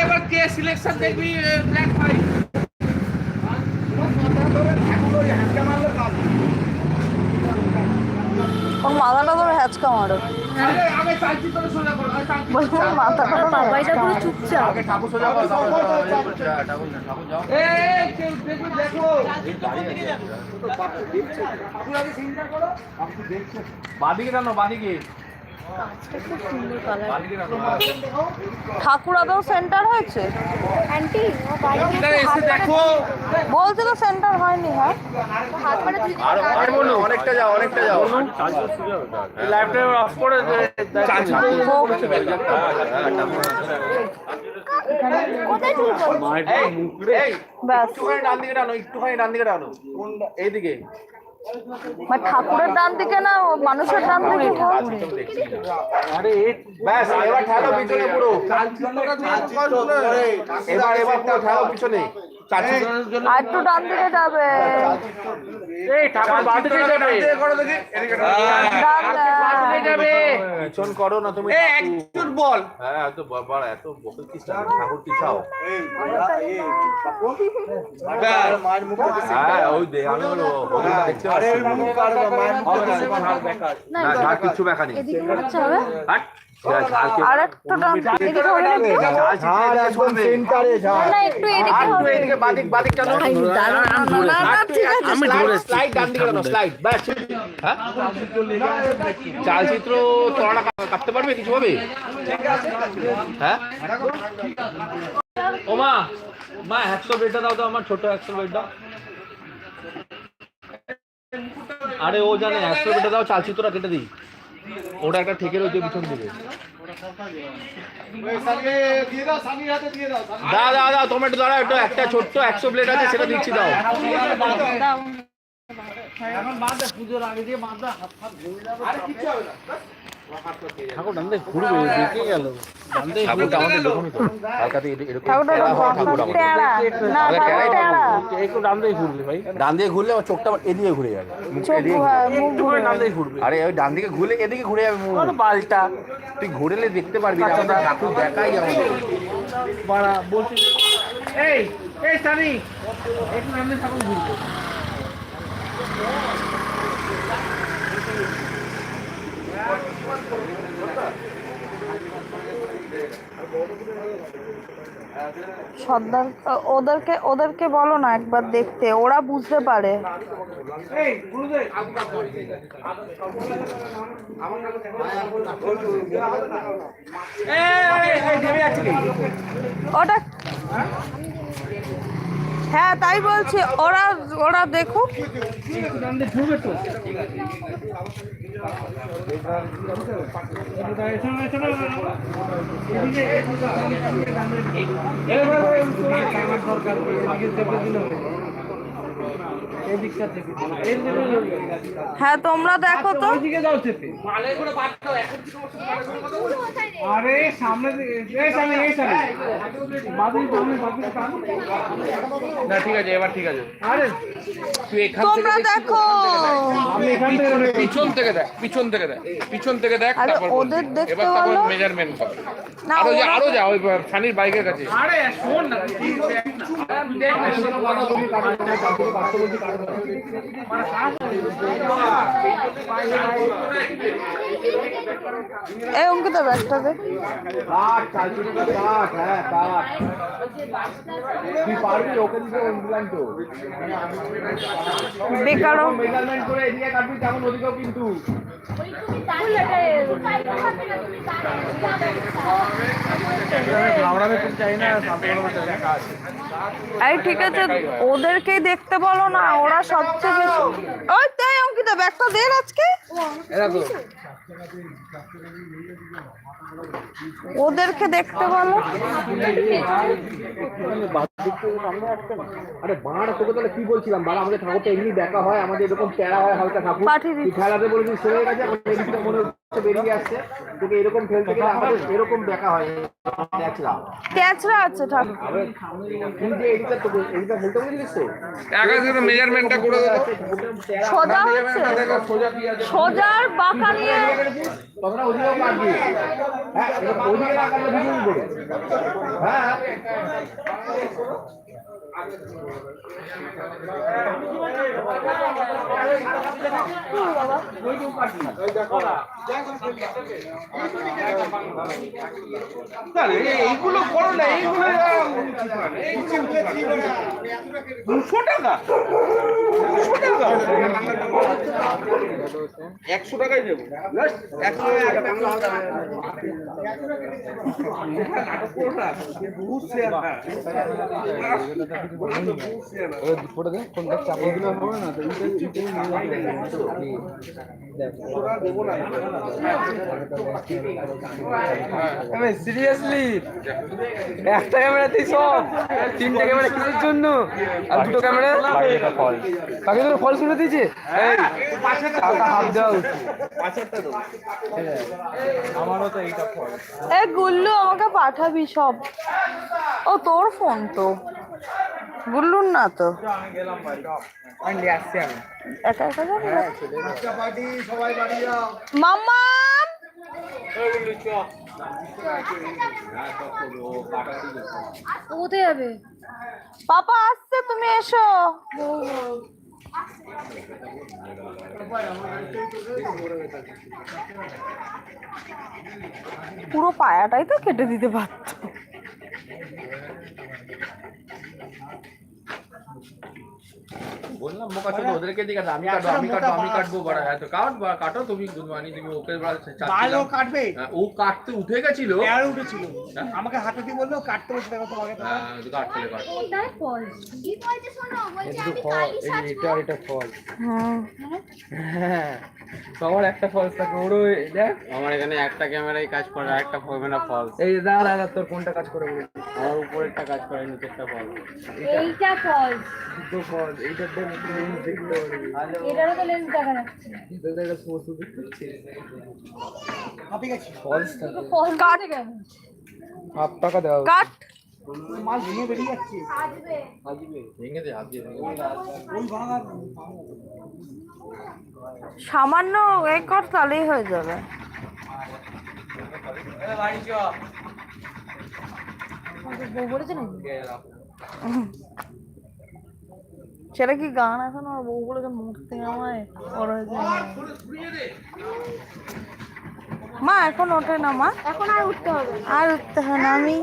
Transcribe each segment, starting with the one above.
এবার কে সিলেকশন দেখবি ব্ল্যাক হোয়াইট ওর মাথাটা ধরে হ্যাচকা মারো মাথাটা পুরো চুপচাপ বাদিকে জানো বাদিকে খুব সুন্দর কালার ঠাকুর আদৌ সেন্টার হয়েছে আন্টি ও বাড়ি এসে দেখো বলছে তো সেন্টার হয়নি হ্যাঁ হাত মানে তুই অনেকটা যাও অনেকটা যাও লাইভটা অফ করে চালছি কোথায় তুলবো এই ব্যাস একটুখানি ডান দিকে টানো একটুখানি ডান দিকে টানো এইদিকে মানে ঠাকুরের ডান দিকে না মানুষের ডান দিকে আরে ব্যাস এবার ঠেলো পিছনে পুরো। এবার এবার পিছনে। একটু ডান দিকে যাবে। যাবে। করো না তুমি এই বল। হ্যাঁ এত বাবা এত বকে কি ঠাকুর কি চাও হ্যাঁ ওই দে আমি বলো কিচ্ছু বেকা নেই। এদিকে আর একটু হ্যাঁ? চালচিত্র তোরা কাটতে পারবে কিছু হবে? হ্যাঁ? ও মা মা একশো বেডটা দাও তো আমার ছোট একশো বেডটা। আরে ও জানে একশো বেডটা দাও চালচিত্রটা কেটে দিই। ওটা একটা ঠেকে রয়েছে পিছন দিকে। দা দা দা টমেটো দাঁড়া একটু একটা ছোট্ট একশো প্লেট আছে সেটা দিচ্ছি দাও। এখন বাদ পুজোর আগে দিয়ে বাদ হাত আমাদের। টেড়া না। ডান দিকে ঘুরলে আমার চোখটা আবার এদিকে ঘুরে যাবে। মুখ চোখ এদিকে ঘুরে মুখ ঘুরে ডান দিকে ঘুরবে। আরে ওই ডান দিকে ঘুরলে এদিকে ঘুরে যাবে বালটা তুই ঘুরেলে দেখতে পারবি না দেখাই আমাদের। এই এই সানি। একটু ডান দিকে ঠাকুর ঘুরবে। সর্দার ওদেরকে ওদেরকে বলো না একবার দেখতে ওরা বুঝতে পারে। এই গুরুদেব এই এই দেবে আছে কি ওটা হ্যাঁ তাই বলছি ওরা ওরা দেখুক হ্যাঁ তোমরা দেখো তো। আরে সামনে না ঠিক আছে এবার ঠিক আছে। আরে তুই এখান তোমরা দেখো। আমি এখান থেকে পিছন থেকে দেখ পিছন থেকে দেখ পিছন থেকে দেখ আরে তারপর ওদের দেখতে এবার তারপর মেজারমেন্ট হবে। আরও যা ওরা- আরও যা ওই সানির বাইকের কাছে। আরে শোন না। এই অঙ্কিতা ব্যাগটা দে। বেকারও মেজারমেন্ট করে এদিকে কাটবি তেমন ওদিকেও কিন্তু এই ঠিক আছে ওদেরকেই দেখতে বলো না ওরা সবচেয়ে বেশি। ওই তাই অঙ্কিতা ব্যাগটা দেন আজকে। ওদেরকে দেখতে বলো। আরে বাড়া তোকে তাহলে কি বলছিলাম? বাড়া আমাদের ঠাকুরটা এমনি দেখা হয় আমাদের এরকম প্যারা হয় হালকা ঠাকুর। খেলাতে বলেছিস সরে গেছে মনে বেরিয়ে আসছে। তোকে এরকম ফেলতে গেলে আমাদের এরকম দেখা হয়। তেচড়া আছে ঠাকুর। তুই যে তোকে ফেলতে তো? মেজারমেন্টটা করে দাও সোজা হচ্ছে। সোজার বাঁকা নিয়ে হ্যাঁ ওদিকে না হ্যাঁ। এইগুলো করো না এইগুলো দুশো টাকা দুশো টাকা একশো টাকাই দেবো একশো টাকা না সিরিয়াসলি একটা সব। তিনটে ক্যামেরা কিসের জন্য? আর দুটো ক্যামেরা কাকে তোর ফল শুনে দিয়েছে আমাকে পাঠাবি সব। ও, তোর ফোন তো। গুল্লুর না তো। একা যাবে? পাপা আসছে, তুমি এসো। পুরো পায়াটাই তো কেটে দিতে পারতো। বললাম বোকা ছোট ওদেরকে দিকে আমি কাটবো আমি কাটবো আমি কাটবো বড় হ্যাঁ তো কাট বা কাটো তুমি তুমি ওকে বলা কাটবে। হ্যাঁ, ও কাটতে উঠে গেছিল। উঠেছিল। আমাকে হাতে দিয়ে বলল কাটতে বসে দেখো তোমাকে হ্যাঁ, কাটতে কাট ফল। কি বলছে শোনো বলছে আমি কালি এটা এটা ফল। হ্যাঁ। সবার একটা ফলস থাকে ওরও দেখ। আমার এখানে একটা ক্যামেরাই কাজ করে আর একটা হবে না ফলস। এই দাঁড়া দাঁড়া তোর কোনটা কাজ করে বলে আমার উপরেরটা কাজ করে নিচেরটা ফলস এইটা ফল দুটো ফল এইটার দেখ লেন্স দেখতে পারবি এটারও তো লেন্স দেখা যাচ্ছে। এটা দেখ সমস্ত দেখতে পাচ্ছি ফলস থাকে ফল কাট। হাফ টাকা উচিত। কাট মাছ ভেঙে বেরিয়ে যাচ্ছে। আসবে ভেঙে দে হাত দিয়ে ওই ভাঙা। সামান্য এ কর তাহলেই হয়ে যাবে। বউ বলেছে নাকি? সেটা কি গান এখন আর বউগুলোকে মরতে আমায় ওর হয়েছে মা এখন ওঠে না মা? এখন আর উঠতে হবে না। আর উঠতে হয় না আমি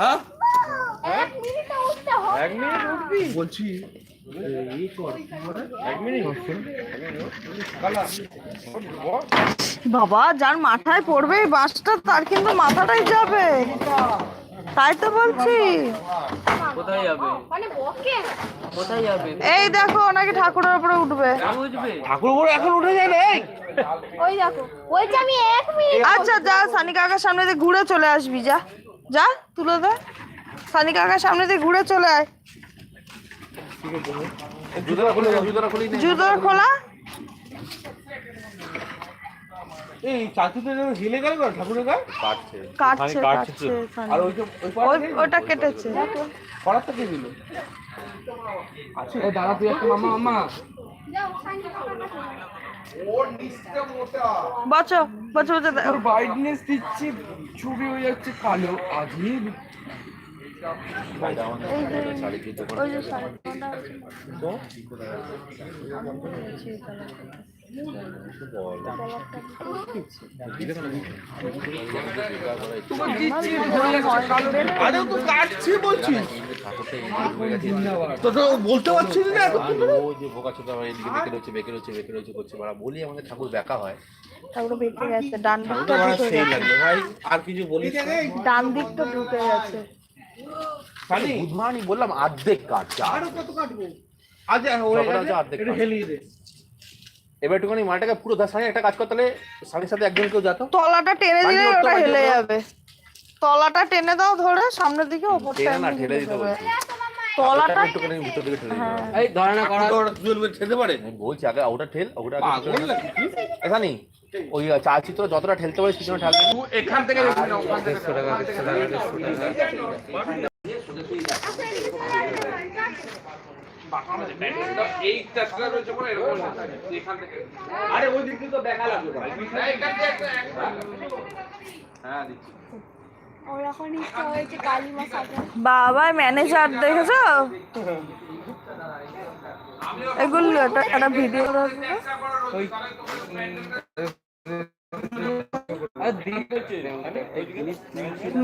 হ্যাঁ? এক মিনিটে উঠতে হবে। এক মিনিট উঠবি? বলছি বাবা যার মাথায় পড়বে বাসটা তার কিন্তু মাথাটাই যাবে। তাই তো বলছি। কোথায় যাবে? মানে কোথায় যাবে এই দেখো ওনাকে ঠাকুরের উপরে উঠবে। ঠাকুর বড় এখন উঠে যায় না ওই দেখো বলছে আমি এক মিনিট। আচ্ছা যা সানি কাকার সামনে দিয়ে ঘুরে চলে আসবি যা। যা তুলে দে। সানি কাকার সামনে দিয়ে ঘুরে চলে আয় জুতোটা খুলে দে, জুতোটা খুলে দে। জুতোর খোলা এই চাচুতে যেন হিলে গেল কেন? ঠাকুরের গায়ে? কাটছে। কাটছে কাটছে। আর ওই ওই ওই ওটা কেটেছে। করারটা কে দিল? এই দাঁড়া তুই একটা মামা মামা। যাও সাইকেল বাঁচো বাঁচো বাঁচো। দে- তোর ব্রাইটনেস দিচ্ছি ছবি হয়ে যাচ্ছে কালো। আজীব বলতে পারছিস না ও যে বোকা ছোট আমার এদিকে বেঁকে রয়েছে বেঁকে রয়েছে বেঁকে রয়েছে করছে বাড়া বলি আমাকে ঠাকুর দেখা হয় ঠাকুর বেঁকে গেছে ডান ঠাকুর দিকটা ঢুকে গেছে। ভাই আর কিছু বলিস ডান দিকটা ঢুকে গেছে। বুধমানি বললাম অর্ধেক কাটছে আরও কত কাটবো? আজ হয়ে গেছে অর্ধেক হেলিয়ে দে। এবার একটুখানি মাটাকে পুরো তার সাড়ে একটা কাজ কর তাহলে সাথে সাথে একজন কেউ যেত। তলাটা টেনে দিলে ওটা হেলে যাবে। তলাটা টেনে দাও ধরে সামনের দিকে ওপরটা না ঠেলে দিতে বলছি। তলাটা একটুখানি ভিতর দিকে ঠেলে হ্যাঁ। এই ধরে না করা ঠেলতে পারে? আমি বলছি আগে ওটা ঠেল ওটা পাগল নাকি? এখানে ওই চালচিত্র যতটা ঠেলতে পারিস পিছনে ঠেলবে। তুই এখান থেকে দেখবি না, ওখান থেকে। দেড়শো টাকা দেড়শো টাকা এইটা সেটা রয়েছে বলে এরকম না। এখান থেকে আরে ওই দিক তো দেখা লাগবে না, এখান থেকে একটা- একটা- হ্যাঁ দিচ্ছি ওরকম ইচ্ছা হয়েছে কালিমা সাজা বাবা ম্যানেজার দেখেছ? এগুলো একটা একটা ভিডিও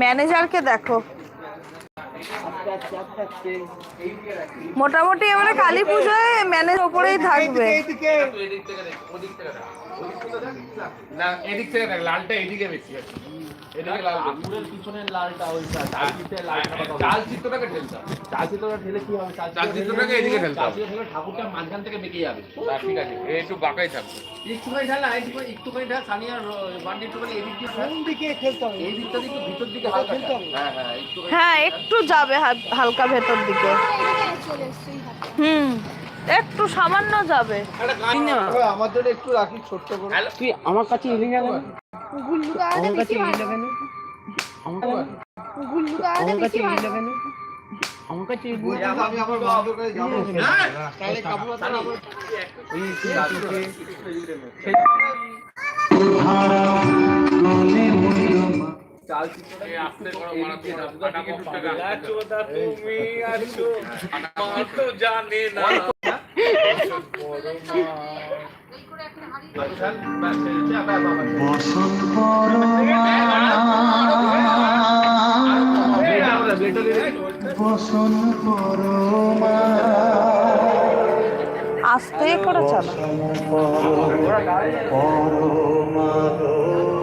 ম্যানেজারকে দেখো। মোটামুটি এবারে কালী পুজোয় ম্যানেজার ওপরেই থাকবে। না এদিক থেকে দেখ লালটা এদিকে বেশি আছে। এদিকে লাল আঙুরের পিছনের লালটা ওইটা হ্যাঁ, চালচিত্রের লালটা চাল চিত্রটাকে ঠেলতে হবে। চালচিত্রটা ঠেলে কি হবে? চাল চিত্রটাকে এদিকে ঠেলতে হবে। চালচিত্র ঠাকুরটা মাঝখান থেকে বেঁকে যাবে। ঠিক আছে একটু বাঁকাই থাকবে। একটুখানি ঢাল একটুখানি একটুখানি ঢাল সানিয়া বান্ডি একটুখানি এদিক দিয়ে। কোন দিকে খেলতে হবে? এই দিকটা একটু ভিতর দিকে হালকা। হ্যাঁ হ্যাঁ হ্যাঁ একটু যাবে হালকা ভেতর দিকে। হুম। একটু সামান্য যাবে আমার জন্য একটু রাখি ছোট্ট করে তুই আমার কাছে এলি না কেন গুল্লু আমার কাছে বেশি ভালো কেন গুল্লু কাকাকে আমার কাছে বেশি ভালো আমার আমি আমার বাবার যাব তাহলে কাপড় তো জানে না আস্তে করে চালা।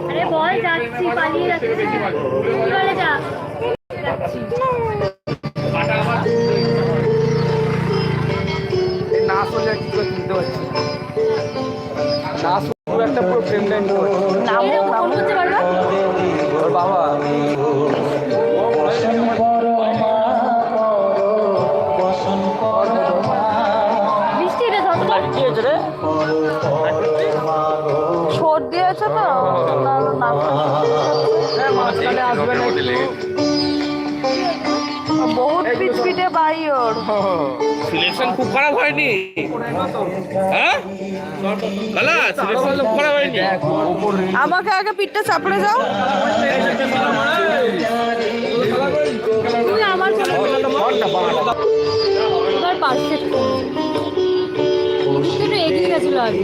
আরে বল যাচ্ছি পালিয়ে যাচ্ছি। চলে যা? কি করে নাচ পুরো একটা পুরো ফ্রেম টাইম নাম নাম পারবা ওর বাবা সর্দি হয়েছে তো তার নাক আসবে না বহুত পিটপিটে বাই ওর। সিলেকশন খুব খারাপ হয়নি? হ্যাঁ? গালা সিলেকশন খুব খারাপ হয়নি? আমাকে আগে পিঠটা চাপড়ে যাও তুই আমার পারফেক্ট এগিয়ে গেছিল আগে।